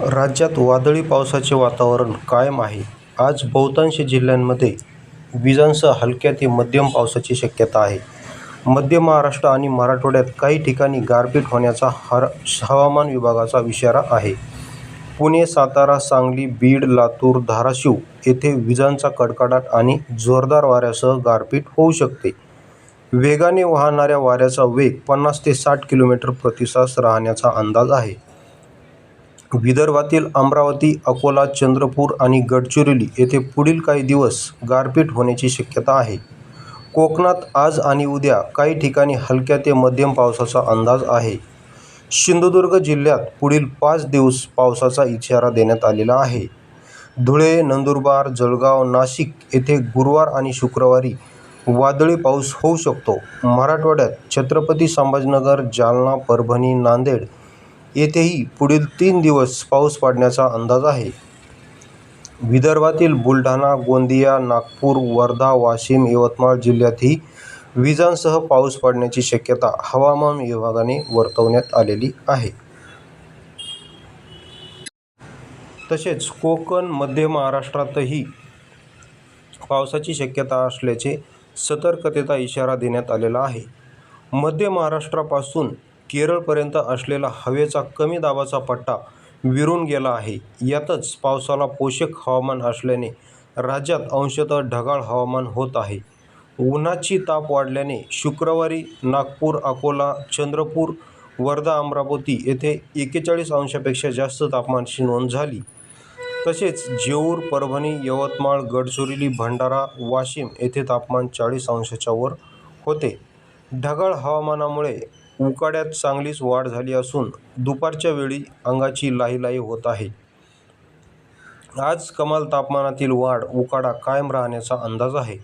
राज्यात वादळी पावसाचे वातावरण कायम आहे. आज बहुतांश जिल्ह्यांमध्ये विजांसह हलक्या ते मध्यम पावसाची शक्यता आहे. मध्य महाराष्ट्र आणि मराठवाड्यात काही ठिकाणी गारपीट होण्याचा हर हवामान विभागाचा इशारा आहे. पुणे, सातारा, सांगली, बीड, लातूर, धाराशिव येथे विजांचा कडकडाट आणि जोरदार वाऱ्यासह गारपीट होऊ शकते. वेगाने वाहणाऱ्या वाऱ्याचा वेग पन्नास ते साठ किलोमीटर प्रतिसास राहण्याचा अंदाज आहे. विदर्भातील अमरावती, अकोला, चंद्रपूर आणि गडचिरोली येथे पुढील काही दिवस गारपीट होण्याची शक्यता आहे. कोकणात आज आणि उद्या काही ठिकाणी हलक्या ते मध्यम पावसाचा अंदाज आहे. सिंधुदुर्ग जिल्ह्यात पुढील पाच दिवस पावसाचा इशारा देण्यात आलेला आहे. धुळे, नंदुरबार, जळगाव, नाशिक येथे गुरुवार आणि शुक्रवारी वादळी पाऊस होऊ शकतो. मराठवाड्यात छत्रपती संभाजीनगर, जालना, परभणी, नांदेड येथेही पुढील तीन दिवस पाऊस पडण्याचा अंदाज आहे. विदर्भातील बुलढाणा, गोंदिया, नागपूर, वर्धा, वाशिम, यवतमाळ जिल्ह्यातही विजांसह पाऊस पडण्याची शक्यता हवामान विभागाने वर्तवण्यात आलेली आहे. तसेच कोकण, मध्य महाराष्ट्रातही पावसाची शक्यता असल्याचे सतर्कतेचा इशारा देण्यात आलेला आहे. मध्य महाराष्ट्रापासून केरळपर्यंत असलेला हवेचा कमी दाबाचा पट्टा विरून गेला आहे. यातच पावसाला पोषक हवामान असल्याने राज्यात अंशतः ढगाळ हवामान होत आहे. उन्हाची ताप वाढल्याने शुक्रवारी नागपूर, अकोला, चंद्रपूर, वर्धा, अमरावती येथे एकेचाळीस अंशापेक्षा जास्त तापमानाची नोंद झाली. तसेच जेऊर, परभणी, यवतमाळ, गडचिरोली, भंडारा, वाशिम येथे तापमान चाळीस अंशाच्या वर होते. ढगाळ हवामानामुळे उकाड्यात चांगलीच वाढ झाली असून दुपारच्या वेळी अंगाची लाहीलाही होत आहे. आज कमाल तापमानातील वाढ, उकाडा कायम राहण्याचा अंदाज आहे.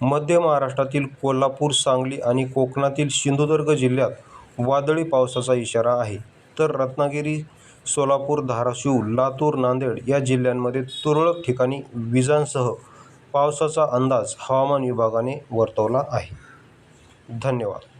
मध्य महाराष्ट्रातील कोल्हापूर, सांगली आणि कोकणातील सिंधुदुर्ग जिल्ह्यात वादळी पावसाचा इशारा आहे. तर रत्नागिरी, सोलापूर, धाराशिव, लातूर, नांदेड या जिल्ह्यांमध्ये तुरळक ठिकाणी विजांसह पावसाचा अंदाज हवामान विभागाने वर्तवला आहे. धन्यवाद.